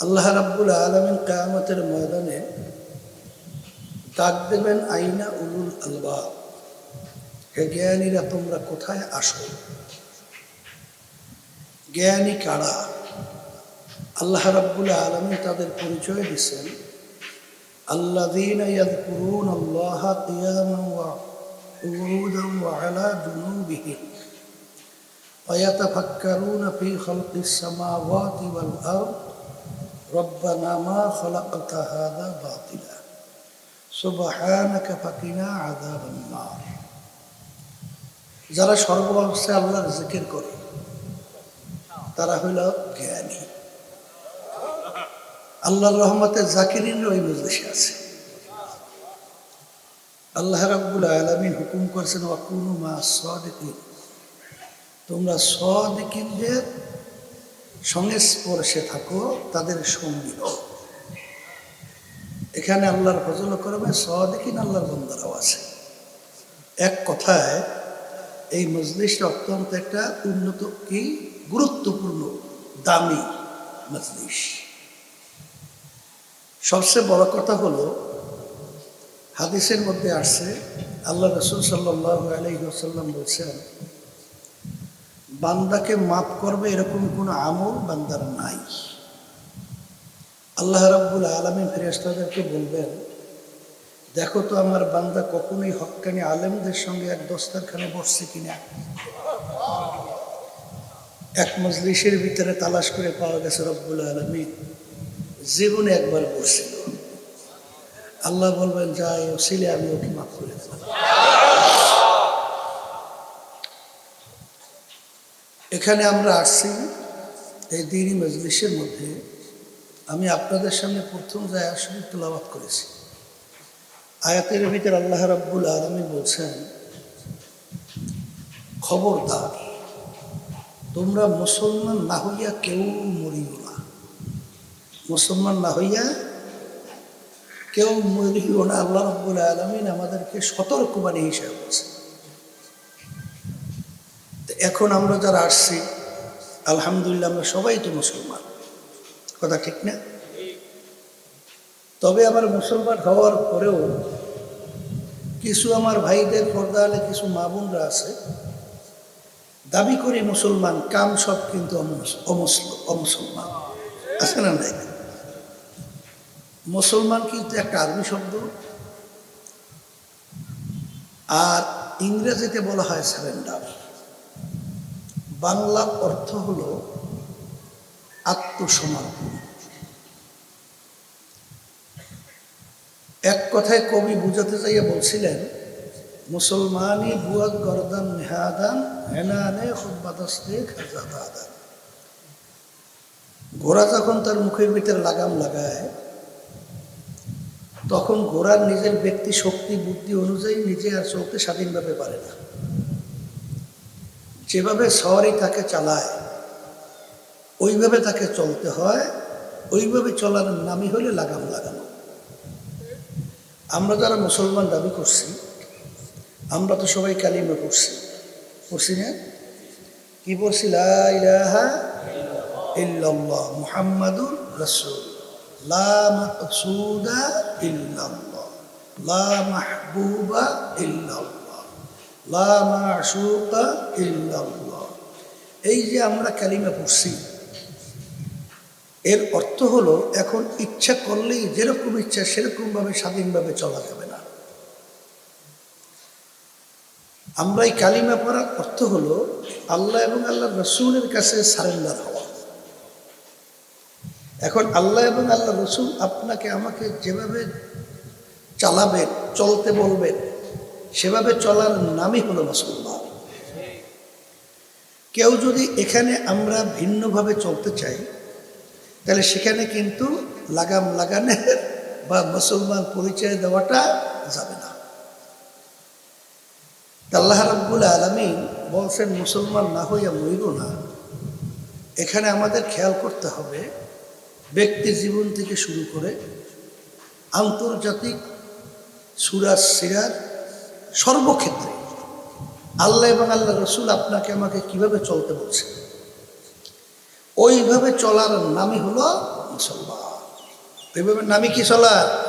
আল্লাহ রাব্বুল আলমিন কায়ামতের ময়দানে ডাক দেবেন আইনা উলুল আলবা হে জ্ঞানীরা তোমরা কোথায় আসো জ্ঞানী কারা আল্লাহ রাব্বুল আলমিন তাদের পরিচয় দিচ্ছেন الذين يذكرون الله قياما وقعودا وعلى جنوبهم ويتفكرون في خلق السماوات والأرض ربنا ما خلقت هذا باطلا سبحانك فقنا عذاب النار যারা সর্বাবস্থায় আল্লাহর জিকির করে তারা হইল জ্ঞানী আল্লাহর রহমতের জাকিরিন ওই মজলিসে আছে আল্লাহ রাব্বুল আলামিন হুকুম করেছেন ওয়াকুনু মা সাদিকিন তোমরা সদিকিনদের সংস্পর্শে থাকো, তাদের সঙ্গী এখানে আল্লাহর ফজল করবে, সদিকিন আল্লাহর বন্দারাও আছে। এক কথায়, এই মজলিসটা অত্যন্ত একটা উন্নত কি গুরুত্বপূর্ণ, দামি মজলিস। সবচেয়ে বড় কথা হলো, হাদিসের মধ্যে আসছে, আল্লাহ রসুল সাল্লাহ আলহিহাসাল্লাম বলছেন বান্দাকে মাফ করবে এরকম কোনো আমল বান্দার নাই। আল্লাহ রাব্বুল আলমী ফেরেস্তাদেরকে বলবেন, দেখো তো আমার বান্দা কখনোই হক্কানি আলেমদের সঙ্গে এক দস্তারখানে বসছে কিনা? এক মজলিসের ভিতরে তালাশ করে পাওয়া গেছে রব্বুল আলমী জীবনে একবার বসছিল। আল্লাহ বলবেন যাই ও ছিলে আমি ওকে মাফ করে দেব। এখানে আমরা আসছি এই দিনই মজলিসের মধ্যে। আমি আপনাদের সামনে প্রথম যায় আসলে তুলাবাত করেছি। আয়াতের ভিতরে আল্লাহ রাব্বুল আলমী বলছেন, খবরদার, তোমরা মুসলমান না হইয়া কেউ মরিও না। মুসলমান না হইয়া কেউ মরিও না। আল্লাহ রব্বুল আলমিন আমাদেরকে সতর্কবাণী হিসাবে বলছে তো এখন আমরা যারা আসছি, আলহামদুলিল্লাহ আমরা সবাই তো মুসলমান। কথা ঠিক না? তবে আমার মুসলমান হওয়ার পরেও কিছু আমার ভাইদের পর্দা হলে কিছু মা বোনরা আছে, দাবি করি মুসলমান, কাম সব কিন্তু অমুসলমান। আছে না নাই? মুসলমান কিন্তু একটা আরবি শব্দ। আর ইংরেজিতে বলা হয় সারেন্ডার বাংলা অর্থ হল আত্মসমর্পণ এক কথায় কবি বুঝাতে চাইয়ে বলছিলেন, মুসলমানি বুয়াক গরদান নেহাদান, হেনানে খুদ্বাদস্তে খাজাদাদান। ঘোড়া যখন তার মুখের ভিতরে লাগাম লাগায়, তখন ঘোড়ার নিজের ব্যক্তি শক্তি, বুদ্ধি অনুযায়ী নিজে আর চলতে স্বাধীনভাবে পারে না। যেভাবে শহরেই তাকে চালায়, ওইভাবে তাকে চলতে হয়, ওইভাবে চলার নামই হলে লাগাম লাগানো আমরা যারা মুসলমান দাবি করছি, আমরা তো সবাই কালিমা পড়ছি। পড়ছি না? কি পড়ছি? লাহা ইল্লাল্লাহ মুহাম্মাদুর রসুল। লা লা মাহবুবা ইল্লাল্লাহ। লা এই যে আমরা কালিমা পড়ছি, এর অর্থ হলো এখন ইচ্ছা করলেই যেরকম ইচ্ছা সেরকমভাবে স্বাধীনভাবে চলা যাবে না। আমরা এই কালিমা পড়ার অর্থ হলো আল্লাহ এবং আল্লাহ রসুলের কাছে সারেন্ডার হওয়া। এখন আল্লাহ এবং আল্লাহ রসুল আপনাকে আমাকে যেভাবে চালাবেন, চলতে বলবেন সেভাবে চলার নামই হলো মুসলমান কেউ যদি এখানে আমরা ভিন্নভাবে চলতে চাই, তাহলে সেখানে কিন্তু লাগাম লাগানের বা মুসলমান পরিচয় দেওয়াটা যাবে না। আল্লাহ রব্বুল আলমিন বলছেন, মুসলমান না হইয়া মরিল না। এখানে আমাদের খেয়াল করতে হবে, ব্যক্তি জীবন থেকে শুরু করে আন্তর্জাতিক সুরাজ সিরাজ সর্বক্ষেত্রে আল্লাহ এবং আল্লাহ রসুল আপনাকে আমাকে কীভাবে চলতে বলছে? ওইভাবে চলার নামই হলো মুসলমান। এইভাবে নামই কি চলা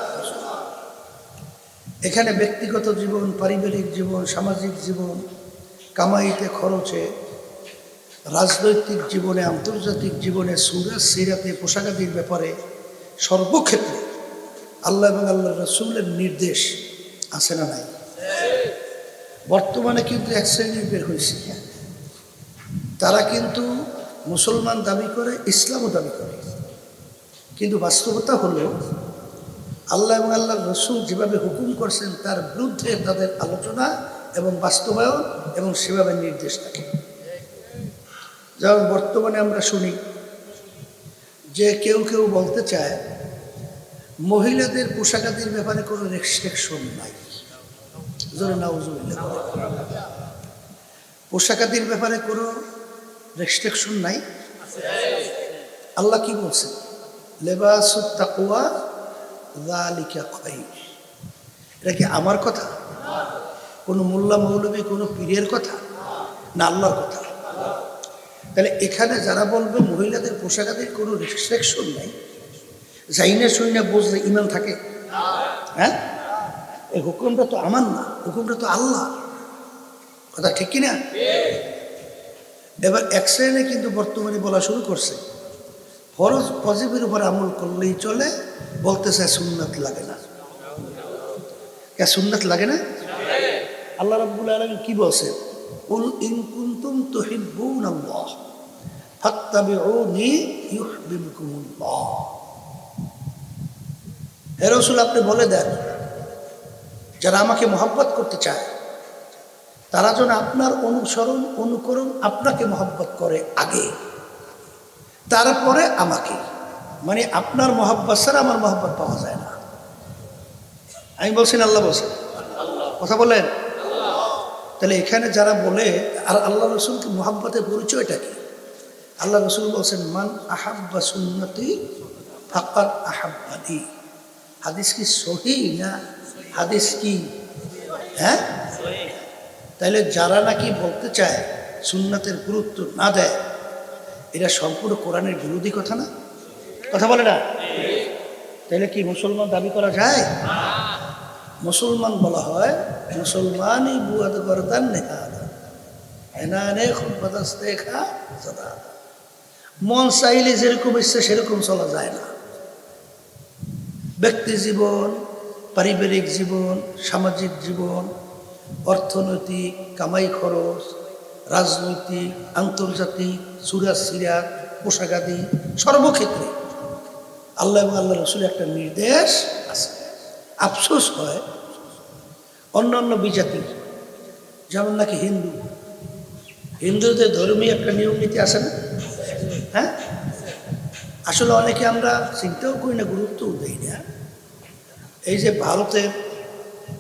এখানে ব্যক্তিগত জীবন, পারিবারিক জীবন, সামাজিক জীবন, কামাইতে, খরচে, রাজনৈতিক জীবনে, আন্তর্জাতিক জীবনে সুরাজ সিরাতে, পোশাকাদির ব্যাপারে সর্বক্ষেত্রে আল্লাহ এবং আল্লাহ রসুলের নির্দেশ আছে না নাই? বর্তমানে কিন্তু এক শ্রেণির বের হয়েছে। তারা কিন্তু মুসলমান দাবি করে, ইসলামও দাবি করে। কিন্তু বাস্তবতা হলো, আল্লাহ এবং আল্লাহ রসুল যেভাবে হুকুম করছেন, তার বিরুদ্ধে তাদের আলোচনা এবং বাস্তবায়ন এবং সেভাবে নির্দেশ থাকে। যেমন বর্তমানে আমরা শুনি যে কেউ কেউ বলতে চায়, মহিলাদের পোশাকাদির ব্যাপারে কোনো রেস্ট্রিকশন নাই। জোরে পোশাকাদির ব্যাপারে কোনো রেস্ট্রিকশন নাই। আল্লাহ কি বলছেন এটা কি আমার কথা? কোনো মোল্লা মৌলবী কোনো পীরের কথা? না, আল্লাহর কথা। তাহলে এখানে যারা বলবে মহিলাদের পোশাকাদের কোনো রেস্ট্রিকশন নাই, যাইনে শুনে বুঝলে ইমান থাকে। হ্যাঁ? এই হুকুমটা তো আমার না, হুকুমটা তো আল্লাহ। কথা ঠিক কিনা? এবার এক শ্রেণি কিন্তু বর্তমানে বলা শুরু করছে। ফরজ পজিবের উপর আমল করলেই চলে, বলতেছে সুন্নাত লাগে না। কে সুন্নাত লাগে না? আল্লাহ রাব্বুল আলামিন কি বলছে? কুল ইন কুনতুম তুহিব্বুন আল্লাহ, ফাত্তাবিউনি ইউহিব্বুকুমুল্লাহ। হে রাসূল, আপনি বলে দেন যারা আমাকে মহব্বত করতে চায়, তারা যেন আপনার অনুসরণ, অনুকরণ আপনাকে মহব্বত করে আগে, তারপরে আমাকে। মানে আপনার মহব্বত ছাড়া আমার মহব্বত পাওয়া যায় না। আমি বলছি না, আল্লাহ বলছেন কথা বলেন তাহলে এখানে যারা বলে, আর আল্লাহ রসুলকে মোহাব্বতের পরিচয়টা কি? আল্লাহ রসুল বলছেন, মান আহাব্বা সুন্নতি ফাকাত আহাব্বানি। হাদিস কি সহি না হাদিস কি? হ্যাঁ? তাহলে যারা নাকি বলতে চায়, সুন্নাতের গুরুত্ব না দেয় এটা সম্পূর্ণ কোরআনের বিরোধী কথা না? কথা বলে না? তাহলে কি মুসলমান দাবি করা যায়? মুসলমান বলা হয়, মুসলমানই বুয়াদ গরদান নেহাদা এনানে খুব বাদাস্তে খা সদা মন চাইলে যেরকম ইচ্ছে সেরকম চলা যায় না। ব্যক্তি জীবন পারিবারিক জীবন, সামাজিক জীবন, অর্থনৈতিক, কামাই খরচ, রাজনৈতিক, আন্তর্জাতিক, সুরাজ সিরাত পোশাকাদি সর্বক্ষেত্রে আল্লাহ এবং আল্লাহ রসুলের একটা নির্দেশ আছে। আফসোস হয়। অন্যান্য বিজাতির, যেমন নাকি হিন্দু। হিন্দুদের ধর্মীয় একটা নিয়ম নীতি আছে না? হ্যাঁ? আসলে অনেকে আমরা চিন্তাও করি না, গুরুত্বও দিই না। এই যে ভারতের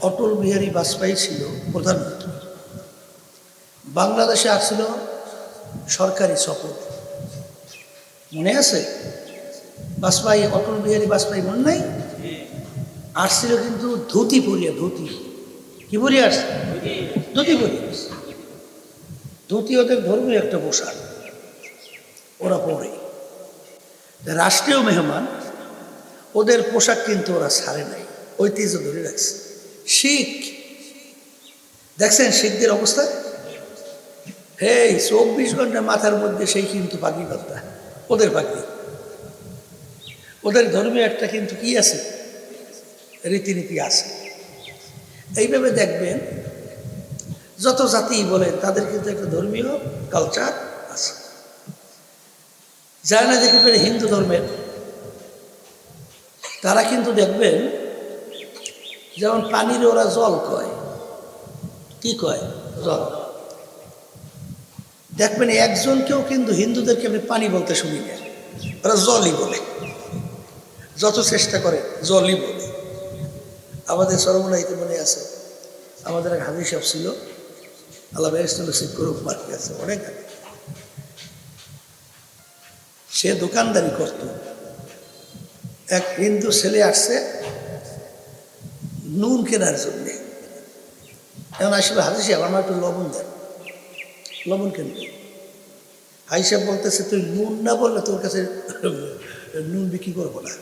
অটল বিহারী বাজপেয়ী ছিল প্রধানমন্ত্রী, বাংলাদেশে আসছিল সরকারি সফর। মনে আছে? বাজপেয়ী, অটল বিহারী বাজপেয়ী মনে নাই? আসছিল কিন্তু ধুতি পরিয়া, ধুতি। কি পরিয়ে আসছে? ধুতি পরিয়ে ধুতি ওদের ধর্মীয় একটা পোশাক, ওরা পরে। রাষ্ট্রীয় মেহমান, ওদের পোশাক কিন্তু ওরা ছাড়ে নাই। ঐতিহ্য ধরে রাখছে। শিখ, দেখছেন শিখদের অবস্থা? এই চব্বিশ ঘণ্টা মাথার মধ্যে সেই কিন্তু পাগড়ি বান্ধা ওদের পাগড়ি ওদের ধর্মীয় একটা কিন্তু কি আছে? রীতিনীতি আছে। এইভাবে দেখবেন, যত জাতি বলেন তাদের কিন্তু একটা ধর্মীয় কালচার আছে। যারা না দেখবেন হিন্দু ধর্মের। তারা কিন্তু দেখবেন যেমন পানির ওরা জল কয়, কি কয়? জল। দেখবেন একজনকেও কিন্তু হিন্দুদেরকে আমি পানি বলতে শুনি না। ওরা জলই বলে। যত চেষ্টা করে, জলই বলে। আমাদের সরমনাইতে মনে আছে। আমাদের এক হাদিস সাহেব ছিল, আল্লাহ বেহস্তুল করুক মার্কে আছে অনেক আগে সে দোকানদারি করত। এক হিন্দু ছেলে আসছে নুন কেনার জন্যে। এখন আসলে হাজি সাহেব আমার একটু লবণ দেন। লবণ কিনবে হাই সাহেব বলতেছে, তুই নুন না বললে তোর কাছে নুন বিক্রি করব না।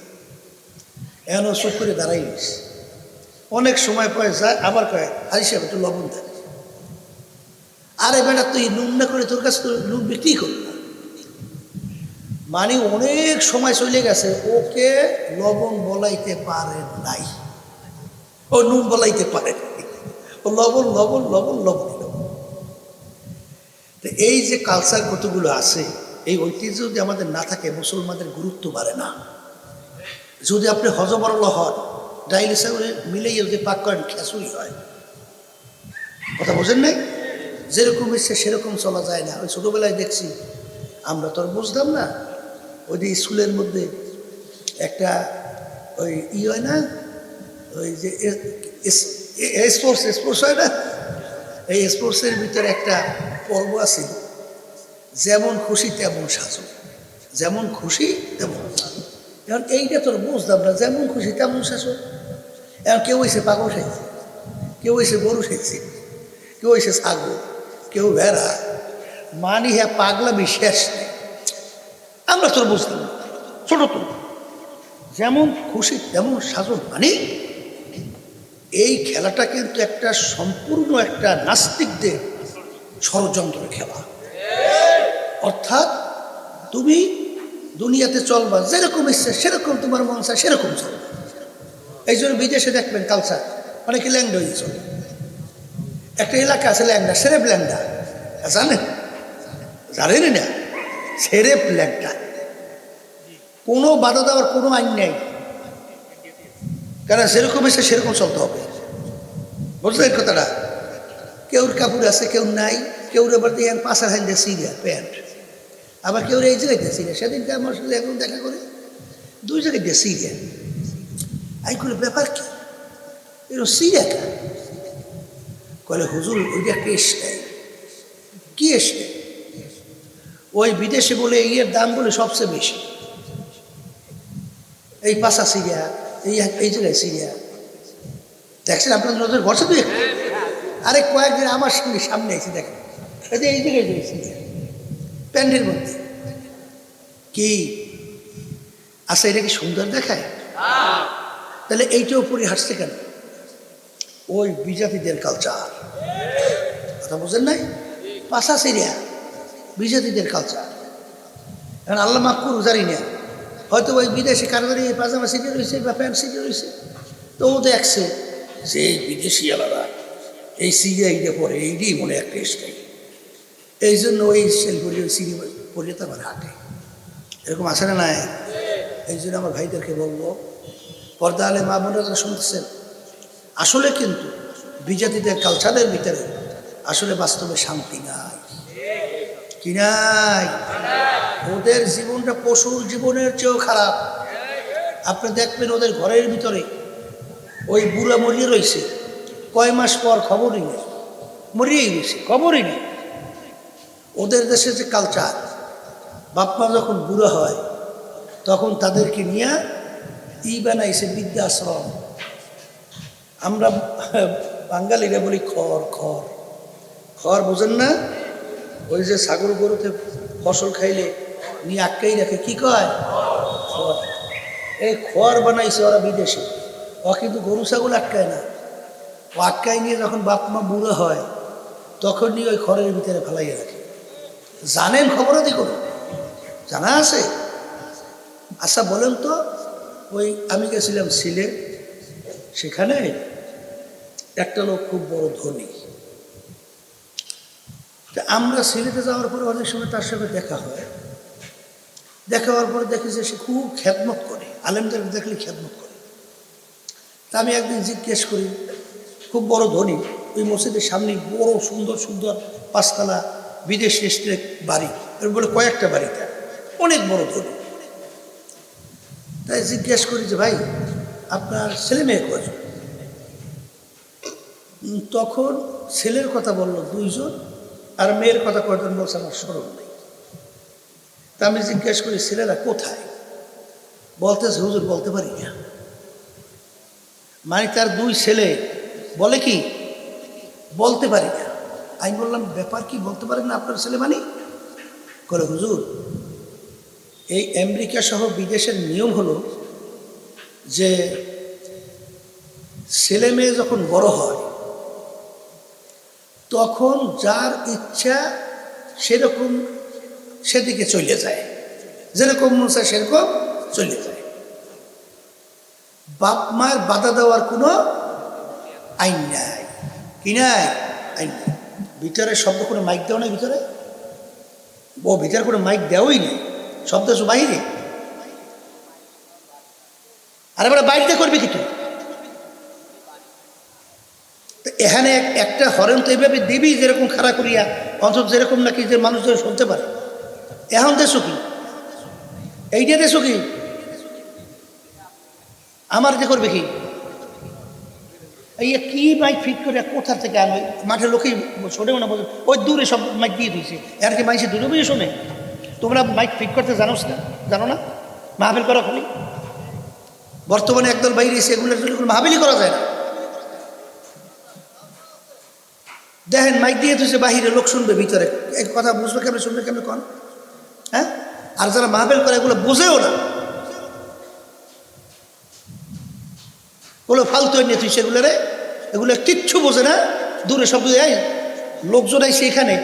এন চুপ করে দাঁড়াই অনেক সময় পরে যায়, আবার কয় হাজি সাহেব, একটু লবণ দেন। আরে বেটা, তুই নুন না করে তোর কাছে তো নুন বিক্রি করব না। মানে অনেক সময় চলে গেছে, ওকে লবণ বলাইতে পারে নাই। ও নুন বলাইতে পারে লবণ লবণ লবণ লবণ তো এই যে কালচার কতগুলো আছে, এই ঐতিহ্য যদি আমাদের না থাকে, মুসলমানদের গুরুত্ব বাড়ে না। যদি আপনি হজবরল হন, ডাইল হিসাবে মিলেই যদি পাক করেন, খেসুই হয়। কথা বোঝেন নাই? যেরকম ইচ্ছে সেরকম চলা যায় না। ওই ছোটোবেলায় দেখছি, আমরা তো আর বুঝতাম না। ওই যে স্কুলের মধ্যে একটা ওই ই হয় না ওই যে স্পোর্টস স্পোর্টস হয় না? এই স্পোর্টসের ভিতরে একটা পর্ব আছে। যেমন খুশি, তেমন সাজু। যেমন খুশি, তেমন সাজু। এখন এইটা তোর বুঝতাম না, যেমন খুশি, তেমন সাজু। এখন কেউ এসে পাগল খাইছে কেউ এসে গরু খাইছে কেউ এসে ছাগল, কেউ ভেড়া। মানি হ্যাঁ পাগলা বিশ্বাস নেই। আমরা তোর বুঝতাম ছোট তো। যেমন খুশি, তেমন সাজন মানে এই খেলাটা কিন্তু একটা সম্পূর্ণ একটা নাস্তিকদের ষড়যন্ত্র খেলা। অর্থাৎ তুমি দুনিয়াতে চলবা, যেরকম ইচ্ছে সেরকম তোমার মন চায় সেরকম চলবে। এই জন্য বিদেশে দেখবেন কালচার অনেকে ল্যাংডা হয়ে চলে। একটা এলাকা আছে ল্যাংডা, সেরেপ ল্যাংডা। জানেন? জানেন না? সেরেপ ল্যাংডা। কোনো বাধা দেওয়ার কোনো আইন নেই। কারণ যেরকম এসে সেরকম চলতে হবে। বুঝলেন কথাটা? কেউর কাপড় আছে, কেউ নাই। কেউর আবার দিয়ে পাশার হাইন দিয়ে সিরিয়া, প্যান্ট। আবার কেউ এই জায়গায় দিয়ে সিরিয়া। সেদিনকে আমার সাথে এখন দেখা করে। দুই জায়গায় দিয়ে সিরিয়া। আই করে ব্যাপার কি? এরকম সিরিয়া কা? কলে হুজুর, ওইটা একটা স্টাইল। কি স্টাইল? ওই বিদেশে বলে ইয়ের দাম বলে সবচেয়ে বেশি। এই পাশা সিরিয়া। এই এই জায়গায় সিরিয়া দেখছেন আপনার নজর? বসে তো আরে কয়েকদিন আমার সঙ্গে সামনে এসে দেখেন। এই এই জায়গায় যে সিরিয়া প্যান্টের মধ্যে কি? আচ্ছা এটা কি সুন্দর দেখায়? তাহলে এইটাও পরে হাসছে কেন? ওই বিজাতিদের কালচার কথা বুঝেন নাই? পাশা সিরিয়া, বিজাতিদের কালচার এখন আল্লাহ মাফ করু জানি না। হয়তো ওই বিদেশি কারবারি পাজামা সিটে রয়েছে বা প্যান্ট সিটে রয়েছে তো ও দেখছে যে এই বিদেশি আলাদা, এই সিরিয়াইটা পরে এইটাই মনে একটা স্টাইল। এই জন্য ওই সেল পরে সিরি পরে তো আমার হাঁটে। এরকম আসে না নাই? এই জন্য আমার ভাইদেরকে বলব, পর্দা আলে মা বোনরা যারা শুনতেছেন, আসলে কিন্তু বিজাতিদের কালচারের ভিতরে আসলে বাস্তবে শান্তি নাই। কি নাই? ওদের জীবনটা পশুর জীবনের চেয়েও খারাপ। আপনি দেখবেন ওদের ঘরের ভিতরে ওই বুড়া মরিয়ে রয়েছে। কয় মাস পর খবরই নেই মরিয়েই গেছে, খবরই নেই। ওদের দেশে যে কালচার বাপমা যখন বুড়ো হয়, তখন তাদেরকে নিয়ে ই বানাইছে বৃদ্ধাশ্রম। আমরা বাঙালিরা বলি খড় খড়। খড় বোঝেন না? ওই যে ছাগল গরুতে ফসল খাইলে নিয়ে আটকাই রাখে, কি কয়? খড় এই খড় বানাইছে ওরা বিদেশে। ও কিন্তু গরু, ছাগল আটকায় না। ও আটকায় নিয়ে যখন বাপ মা বুড়ো হয় তখন নিয়ে ওই খড়ের ভিতরে ফেলাইয়া রাখে। জানেন খবর দি কোনো জানা আছে? আচ্ছা বলেন তো, ওই আমি গেছিলাম সিলেট সেখানে একটা লোক খুব বড় ধনী। তা আমরা সিলেটে যাওয়ার পরে অনেক সময় তার সঙ্গে দেখা হয়। দেখা হওয়ার পরে দেখি যে সে খুব খ্যাতমত করে। আলেমদের দেখলে খ্যাতমত করে। তা আমি একদিন জিজ্ঞেস করি, খুব বড় ধনী, ওই মসজিদের সামনে বড়, সুন্দর সুন্দর পাঁচতলা বিদেশি স্টেট বাড়ি। বলে, কয়েকটা বাড়িতে। অনেক বড় ধনী। তাই জিজ্ঞেস করি যে, ভাই, আপনার ছেলে মেয়ে কয়জন? তখন ছেলের কথা বলল দুইজন, আর মেয়ের কথা কয়জন বলছে আমার স্মরণ নেই। তা আমি জিজ্ঞেস করি, ছেলেরা কোথায়? বলতেছে, হুজুর, বলতে পারি না। মানে তার দুই ছেলে, বলে কি? বলতে পারি না। আমি বললাম, ব্যাপার কি, বলতে পারেন না আপনার ছেলে মানে? করে হুজুর, এই আমেরিকা সহ বিদেশের নিয়ম হলো যে ছেলে মেয়ে যখন বড় হয়, তখন যার ইচ্ছা সেরকম সেদিকে চলে যায়। যেরকম মন চায় সেরকম চলে যায়। বাপ মার বাধা দেওয়ার কোনো আইন নাই। কি নাই? আইন নাই। ভিতরে শব্দ কোনো মাইক দেওয়া নাই ভিতরে? ও ভিতরে কোনো মাইক দেওয়াই নেই। শব্দ সব বাইরে আর এবার বাইরে করবে কি তুই? এখানে এক- একটা হরেন তো এইভাবে দিবি যেরকম খাড়া করিয়া, অন্তত যেরকম নাকি যে মানুষজন শুনতে পারে। এখন দেশ কি? এইটা দেশ কি? আমার যে করবে কি? এই কি মাইক ফিট করে কোথার থেকে আনো মাঠে লোকেই শোনেও না বলে ওই দূরে সব মাইক দিয়ে দিয়েছে। আর কি মাইসে দূরে বসে শোনে? তোমরা মাইক ফিট করতে জানো না? জানো না? মাহফিল করো খালি বর্তমানে একদল বাইরে এসে কোনো মাহফিলই করা যায় না। দেখেন, মাইক দিয়ে তুই বাহিরে লোক শুনবে, ভিতরে। এক কথা বুঝবে কেমন, শুনবে কেমন কন? হ্যাঁ? আর যারা মাহফিল করে এগুলো বোঝেও না। ওগুলো ফালতু নিয়ে তুই সেগুলোরে এগুলো কিচ্ছু বোঝে না। দূরে শব্দ দিয়ে লোকজন আইসে এখানে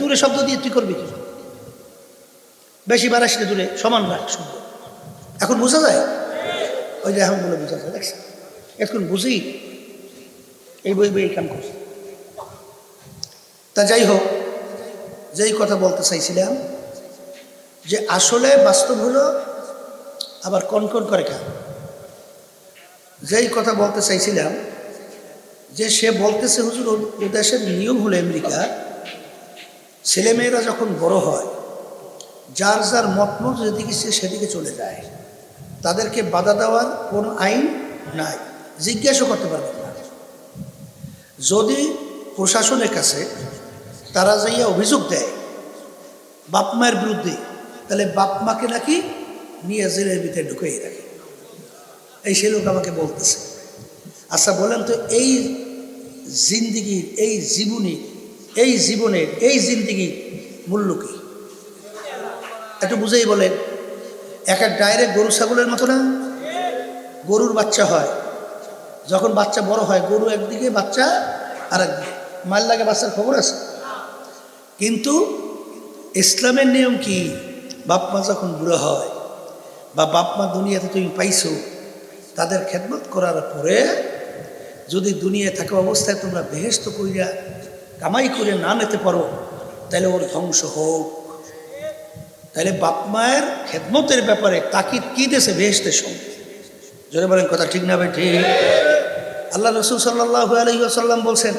দূরে শব্দ দিয়ে তুই করবি কি? বেশি বাড়াস না দূরে, সমান রাখ শব্দ। এখন বোঝা যায়? ওই যে এখন বলে বোঝা যায় দেখছেন এখন বুঝি, এই বই বই কাম করছে। তা যাই হোক, যেই কথা বলতে চাইছিলাম যে আসলে বাস্তব হলো, আবার কনকন করে খা যেই কথা বলতে চাইছিলাম, যে সে বলতেছে, হুজুর, ও- দেশের নিয়ম হলো আমেরিকা, ছেলেমেয়েরা যখন বড় হয়, যার যার মতমত যেদিকে সে সেদিকে চলে যায়। তাদেরকে বাধা দেওয়ার কোনো আইন নাই। জিজ্ঞাসা করতে পারবে না। যদি প্রশাসনের কাছে তারা যাইয়া অভিযোগ দেয়, বাপ মায়ের বিরুদ্ধে তাহলে বাপ মাকে নাকি নিয়ে জেলের ভিতরে ঢুকিয়ে রাখে। এই সে লোক আমাকে বলতেছে আচ্ছা বলেন তো, এই জিন্দিগির এই জীবনী, এই জীবনের, এই জিন্দিগির মূল্য কি? একটু বুঝেই বলেন, এক এক ডাইরেক্ট গরু, ছাগলের মতো না? গরুর বাচ্চা হয়, যখন বাচ্চা বড় হয়, গরু একদিকে, বাচ্চা আর একদিকে মাল লাগে বাচ্চার খবর আছে? কিন্তু ইসলামের নিয়ম কি? বাপ মা যখন বুড়ো হয় বা বাপ মা দুনিয়াতে তুমি পাইছো, তাদের খেদমত করার পরে যদি দুনিয়ায় থাকা অবস্থায় তোমরা বেহেস্ত করিয়া কামাই করে না নিতে পারো, তাহলে ওর ধ্বংস হোক। তাহলে বাপ মায়ের খেদমতের ব্যাপারে তাকিদ কি দেশে বেহেস্তের সঙ্গে? জোরে বলেন কথা ঠিক না ভাই? ঠিক। আল্লাহ রসুল সাল্লাহ আলহিহাসাল্লাম বলছেন,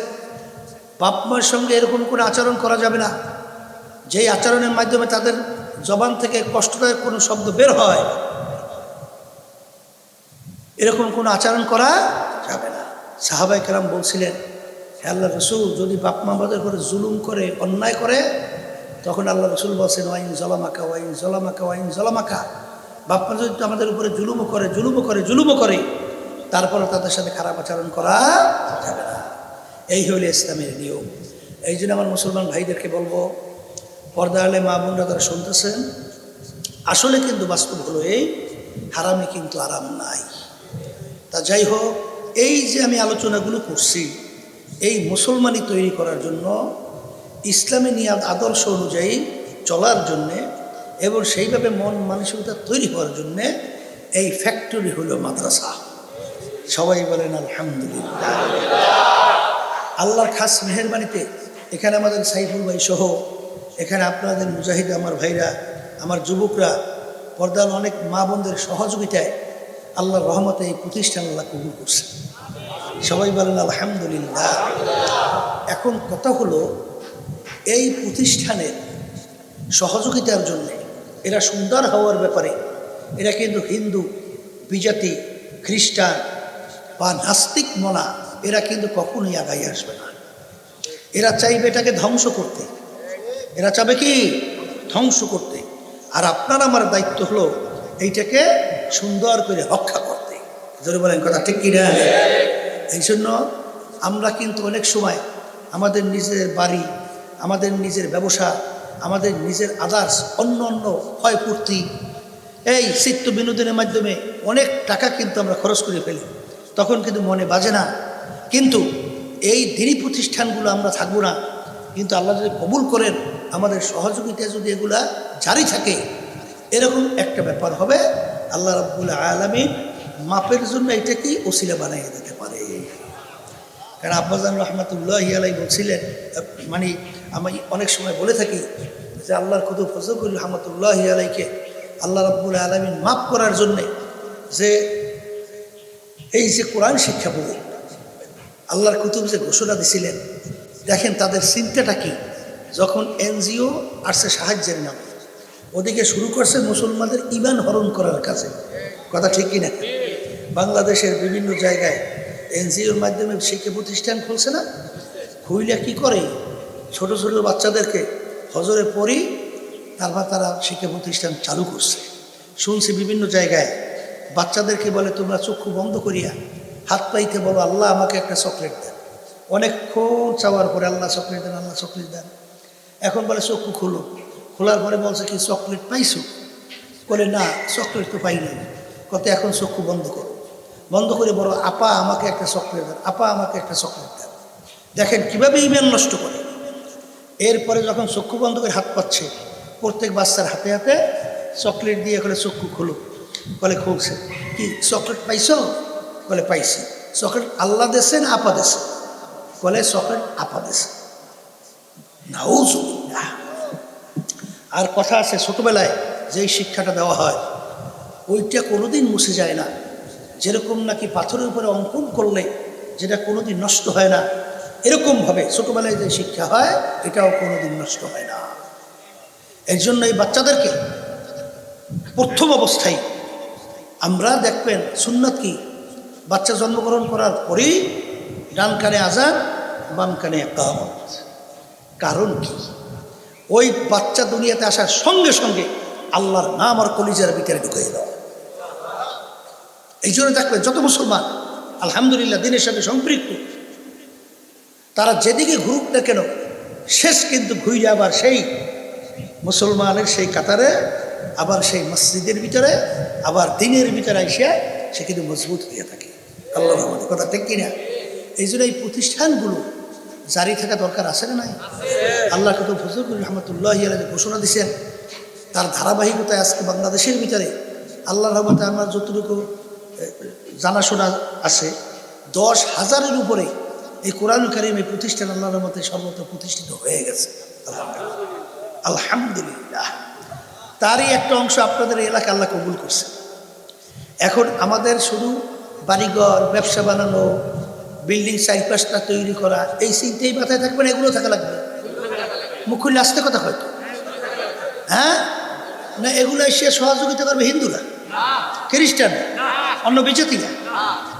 বাপ মায়ের সঙ্গে এরকম কোনো আচরণ করা যাবে না। যেই আচরণের মাধ্যমে তাদের জবান থেকে কষ্টদায়ক কোনো শব্দ বের হয়, এরকম কোনো আচরণ করা যাবে না। সাহাবাই কেরাম বলছিলেন আল্লাহ রসুল, যদি বাপ মা করে জুলুম করে, অন্যায় করে, তখন আল্লাহ রসুল বলছেন, ওয়াইন জলামাকা ওয়াইন জলামাকা ওয়াইন জলামাকা। বাপ মা যদি আমাদের উপরে জুলুমও করে জুলুমও করে জুলুমও করে তারপরে তাদের সাথে খারাপ আচরণ করা যাবে না। এই হইল ইসলামের নিয়ম। এই জন্য আমার মুসলমান ভাইদেরকে বলব পর্দা আলে মা বোনরা তারা শুনতেছেন। আসলে কিন্তু বাস্তব হলো এই, হারামে কিন্তু আরাম নাই। তা যাই হোক, এই যে আমি আলোচনাগুলো করছি, এই মুসলমানি তৈরি করার জন্য, ইসলামী নিয়াদ আদর্শ অনুযায়ী চলার জন্যে এবং সেইভাবে মন মানসিকতা তৈরি হওয়ার জন্যে এই ফ্যাক্টরি হলো মাদ্রাসা। সবাই বলেন, আলহামদুলিল্লাহ। আল্লাহর খাস মেহরবানিতে এখানে আমাদের সাইফুল ভাই সহ এখানে আপনাদের মুজাহিদ আমার ভাইরা, আমার যুবকরা, পর্দার অনেক মা বোনদের সহযোগিতায় আল্লাহর রহমতে এই প্রতিষ্ঠান আল্লাহ কবুল করছে। সবাই বলেন, আলহামদুলিল্লাহ। এখন কথা হলো, এই প্রতিষ্ঠানের সহযোগিতার জন্য, এরা সুন্দর হওয়ার ব্যাপারে, এরা কিন্তু হিন্দু, বিজাতি, খ্রিস্টান বা নাস্তিক মনা, এরা কিন্তু কখনোই আগাই আসবে না। এরা চাইবে এটাকে ধ্বংস করতে। এরা চাবে কি? ধ্বংস করতে। আর আপনার আমার দায়িত্ব হলো এইটাকে সুন্দর করে রক্ষা করতে। যদি বলেন কথা ঠিক কিনা? এই জন্য আমরা কিন্তু অনেক সময় আমাদের নিজের বাড়ি, আমাদের নিজের ব্যবসা, আমাদের নিজের আদার্স অন্য অন্য ক্ষয়পূর্তি, এই চিত্ত বিনোদনের মাধ্যমে অনেক টাকা কিন্তু আমরা খরচ করে ফেলি। তখন কিন্তু মনে বাজে না। কিন্তু এই দিনী প্রতিষ্ঠানগুলো আমরা থাকব না। কিন্তু আল্লাহ যদি কবুল করেন আমাদের সহযোগিতা যদি এগুলা জারি থাকে, এরকম একটা ব্যাপার হবে। আল্লাহ রব্বুল আলমী মাপের জন্য এটাকেই ওসিলা বানিয়ে দিতে পারে। কারণ আব্বাজান রহমতুল্লাহ আলাই বলছিলেন মানে আমি অনেক সময় বলে থাকি যে আল্লাহর কুতু ফজলুল রহমতুল্লাহ আলাইকে আল্লাহ রব্বুল আলমিন মাফ করার জন্যে যে এই যে কোরআন শিক্ষা বলে আল্লাহর কুতুব যে ঘোষণা দিছিলেন, দেখেন তাদের চিন্তাটা কি? যখন এনজিও আসছে সাহায্যের নামে, ওদিকে শুরু করছে মুসলমানদের ইমান হরণ করার কাছে কথা ঠিক কিনা? বাংলাদেশের বিভিন্ন জায়গায় এনজিওর মাধ্যমে শিক্ষা প্রতিষ্ঠান খুলছে না? খুইলে কি করে? ছোট ছোট বাচ্চাদেরকে হজরে পড়ি, তারপর তারা শিক্ষা প্রতিষ্ঠান চালু করছে। শুনছি বিভিন্ন জায়গায় বাচ্চাদেরকে বলে, তোমরা চক্ষু বন্ধ করিয়া হাত পাইতে বলো, আল্লাহ আমাকে একটা চকলেট দেন। অনেকক্ষণ চাওয়ার পরে আল্লাহ চকলেট দেন, আল্লাহ চকলেট দেন। এখন বলে চক্ষু খুলো। খোলার পরে বলছে কি, চকলেট পাইছো? বলে, না, চকলেট তো পাই নাই কত, এখন চক্ষু বন্ধ করো। বন্ধ করে বলো, আপা আমাকে একটা চকলেট দেন, আপা আমাকে একটা চকলেট দেন। দেখেন কীভাবে ইমেন নষ্ট করে। এরপরে যখন চক্ষু বন্ধ করে হাত পাচ্ছে, প্রত্যেক বাচ্চার হাতে হাতে চকলেট দিয়ে করে চক্ষু খুলো। বলে, খুলছে। কি, চকলেট পাইছ? বলে, পাইছি। চকলেট আল্লাহ দেশে না আপা দেশে বলে, চকলেট আপা দেশে আর কথা আছে ছোটবেলায় যেই শিক্ষাটা দেওয়া হয়, ওইটা কোনোদিন মুছে যায় না। যেরকম নাকি পাথরের উপরে অঙ্কন করলে যেটা কোনোদিন নষ্ট হয় না, এরকমভাবে ছোটোবেলায় যে শিক্ষা হয়, এটাও কোনোদিন নষ্ট হয় না। এর জন্য এই বাচ্চাদেরকে প্রথম অবস্থায় আমরা দেখবেন সুন্নত কি? বাচ্চা জন্মগ্রহণ করার পরেই ডান কানে আজান, বাম কানে একামত। কারণ কি? ওই বাচ্চা দুনিয়াতে আসার সঙ্গে সঙ্গে আল্লাহর নাম আর কলিজার ভিতরে ঢুকিয়ে দেওয়া এই জন্য দেখবেন যত মুসলমান, আলহামদুলিল্লাহ দিনের সাথে সম্পৃক্ত, তারা যেদিকে ঘুরুক না কেন, শেষ কিন্তু ঘুরে আবার সেই মুসলমানের সেই কাতারে, আবার সেই মসজিদের ভিতরে, আবার দিনের ভিতরে এসে সে কিন্তু মজবুত হয়ে থাকে। আল্লাহ কথা ঠিক কিনা? এই জন্য এই প্রতিষ্ঠানগুলো জারি থাকা দরকার আছে না নাই? আল্লাহ কিন্তু ফজলুর রহমতুল্লাহ যে ঘোষণা দিয়েছেন তার ধারাবাহিকতায় আজকে বাংলাদেশের ভিতরে আল্লাহ রহমতে আমার যতটুকু জানাশোনা আছে, দশ হাজারের উপরে এই কোরআন কারিম এই প্রতিষ্ঠান আল্লাহ রহমতে সর্বত্র প্রতিষ্ঠিত হয়ে গেছে। আলহামদুলিল্লাহ। তারই একটা অংশ আপনাদের এলাকা আল্লাহ কবুল করছে। এখন আমাদের শুধু বাড়িঘর, ব্যবসা বানানো বিল্ডিং চারিপাশটা তৈরি করা, এই চিন্তাই মাথায় থাকবে না, এগুলো থাকা লাগবে? মুখ খুললে আসতে কথা হয়তো হ্যাঁ? না, এগুলো এসে সহযোগিতা করবে হিন্দুরা? খ্রিস্টান? অন্য বিজাতিরা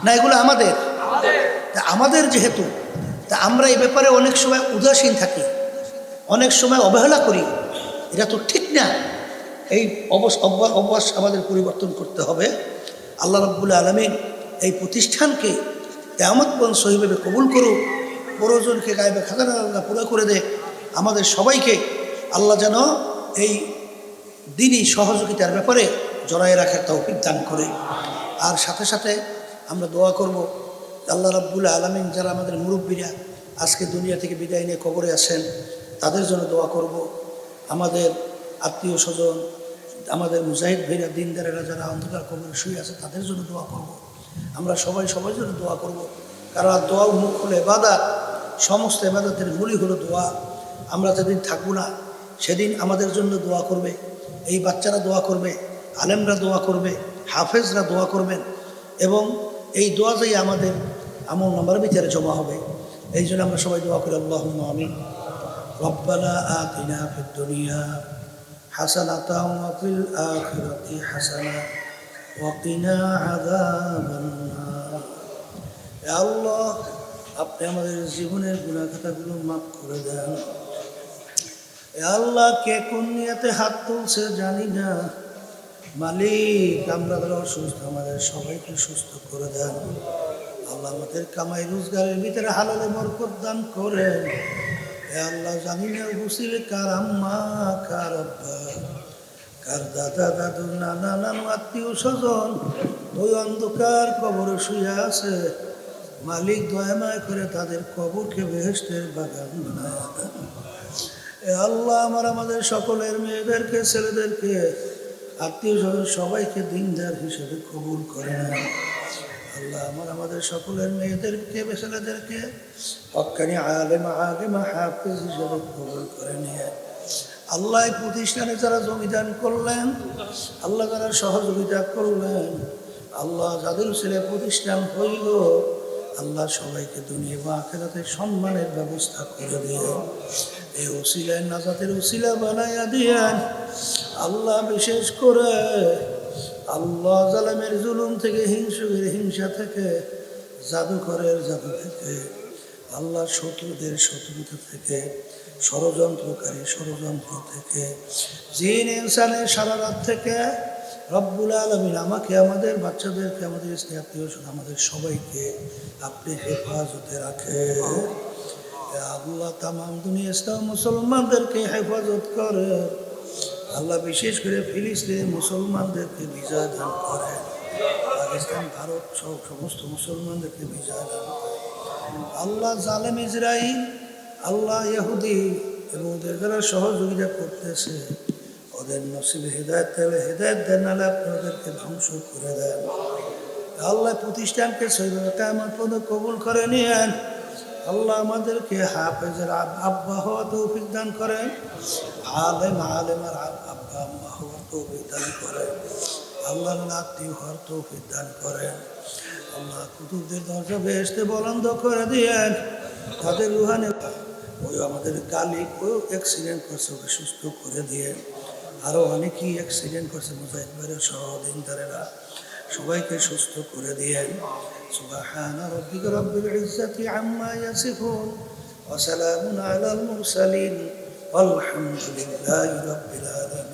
না, এগুলো আমাদের? তা আমাদের যেহেতু, তা আমরা এই ব্যাপারে অনেক সময় উদাসীন থাকি, অনেক সময় অবহেলা করি, এটা তো ঠিক না। এই অবস অভ্যাস আমাদের পরিবর্তন করতে হবে। আল্লাহ রব্বুল আলমিন এই প্রতিষ্ঠানকে কেমত পন সহিভাবে কবুল করুক। প্রয়োজনকে গায়েবে খাজানা আল্লাহ পুরো করে দে। আমাদের সবাইকে আল্লাহ যেন এই দিনই সহযোগিতার ব্যাপারে জড়াই রাখার তৌফিক দান করে। আর সাথে সাথে আমরা দোয়া করব আল্লাহ রব্বুল আলমিন যারা আমাদের মুরব্বীরা আজকে দুনিয়া থেকে বিদায় নিয়ে কবরে আসেন, তাদের জন্য দোয়া করব। আমাদের আত্মীয় স্বজন, আমাদের মুজাহিদ ভাইরা, দিনদারেরা যারা অন্ধকার কবরে শুয়ে আছে, তাদের জন্য দোয়া করব। আমরা সবাই সবার জন্য দোয়া করব। কারণ আর দোয়া মুখ হলে এবাদাত সমস্ত এবাদতের মূলই হলো দোয়া। আমরা যেদিন থাকব না, সেদিন আমাদের জন্য দোয়া করবে। এই বাচ্চারা দোয়া করবে, আলেমরা দোয়া করবে, হাফেজরা দোয়া করবেন এবং এই দোয়া যাই আমাদের আমল নাম্বার বিচারে জমা হবে, এই জন্য আমরা সবাই দোয়া করি আল্লাহ আমিন। রব্বালা আতিনা ফিদ হাসানা। ওকিনা আদাবান আল্লাহ, আপনি আমাদের জীবনের গুণাখাতাগুলো মাফ করে দেন। এ আল্লাহ, কে কোন নিয়াতে হাত তুলছে জানি না। মালিক, আমরা যারা অসুস্থ, আমাদের সবাইকে সুস্থ করে দেন। আল্লাহ আমাদের কামাই রোজগারের ভিতরে হালালে বরকত দান করেন। আল্লাহ, জানি না বুঝিবে কার আম্মা, কার আব্বা। কার দাদা দাদু নানা নানু আত্মীয় স্বজন, ওই অন্ধকার কবরে শুয়ে আছে। মালিক দয়াময় করে তাদের কবরকে বেহেস্তের বাগান বানায়। আল্লাহ আমার আমাদের সকলের মেয়েদেরকে, ছেলেদেরকে, আত্মীয় স্বজন সবাইকে দিনদার হিসেবে কবুল করে নেন আল্লাহ আমার আমাদের সকলের মেয়েদেরকে, ছেলেদেরকে, হকানি আলেমা আলেমা হাফিজ হিসেবে কবুল করে নিয়ে। আল্লাহ প্রতিষ্ঠানে যারা জমিদান করলেন, আল্লাহ যারা সহযোগিতা করলেন, আল্লাহ যাদের ছেলে প্রতিষ্ঠান হইল, আল্লাহ সবাইকে দুনিয়া বা আখেরাতে সম্মানের ব্যবস্থা করে দিয়ে এই ওসিলায় নাজাতের ওসিলা বানাইয়া দিয়েন। আল্লাহ বিশেষ করে আল্লাহ জালামের জুলুম থেকে হিংসুকের হিংসা থেকে, জাদুঘরের জাদু থেকে আল্লাহ শত্রুদের শত্রুতা থেকে ষড়যন্ত্রকারী ষড়যন্ত্র থেকে জিন ইনসানের সারা রাত থেকে রব্বুল আলমিন আমাকে আমাদের বাচ্চাদেরকে আমাদের স্নেহ স্বজন, আমাদের সবাইকে আপনি হেফাজতে রাখে। আল্লাহ তামাম দুনিয়া ইসলাম মুসলমানদেরকে হেফাজত করে। আল্লাহ বিশেষ করে ফিলিস্তিনি মুসলমানদেরকে বিজয় দান করে। পাকিস্তান ভারত সব সমস্ত মুসলমানদেরকে বিজয় দান করে। আল্লাহ জালেম ইসরাইল, আল্লাহ ইহুদি এবং ওদের যারা সহযোগিতা করতেছে। ওদের নসিবে হৃদায়ত পেলে হৃদায়ত দেন নাহলে আপনি ওদেরকে ধ্বংস করে দেন। আল্লাহ প্রতিষ্ঠানকে আমার পদ কবুল করে নিয়েন। আল্লাহ আমাদেরকে হাফেজের আব- আব্বা হওয়া তৌফিক দান করেন। আলেম, আলেমার আব- আব্বা, আম্মা হওয়ার তৌফিক দান করেন। আল্লাহ আত্মীয় হওয়ার তৌফিক দান করেন। আল্লাহ কুতুবদের দরজা বেহেসতে বলন্দ করে দিয়েন। তাদের রুহানে ওই আমাদের কালিক ও অ্যাক্সিডেন্ট করছে, ওকে সুস্থ করে দিয়ে আরও অনেকেই অ্যাক্সিডেন্ট করছে মুজাহিদবারের সহ দিনদারেরা। সবাইকে সুস্থ করে দিয়েন। সুবাহান রব্বিক রব্বিল ইজ্জাতি আম্মা ইয়াসিফুন ওয়া সালামুন আলাল মুরসালিন। আলহামদুলিল্লাহি রব্বিল আলামিন।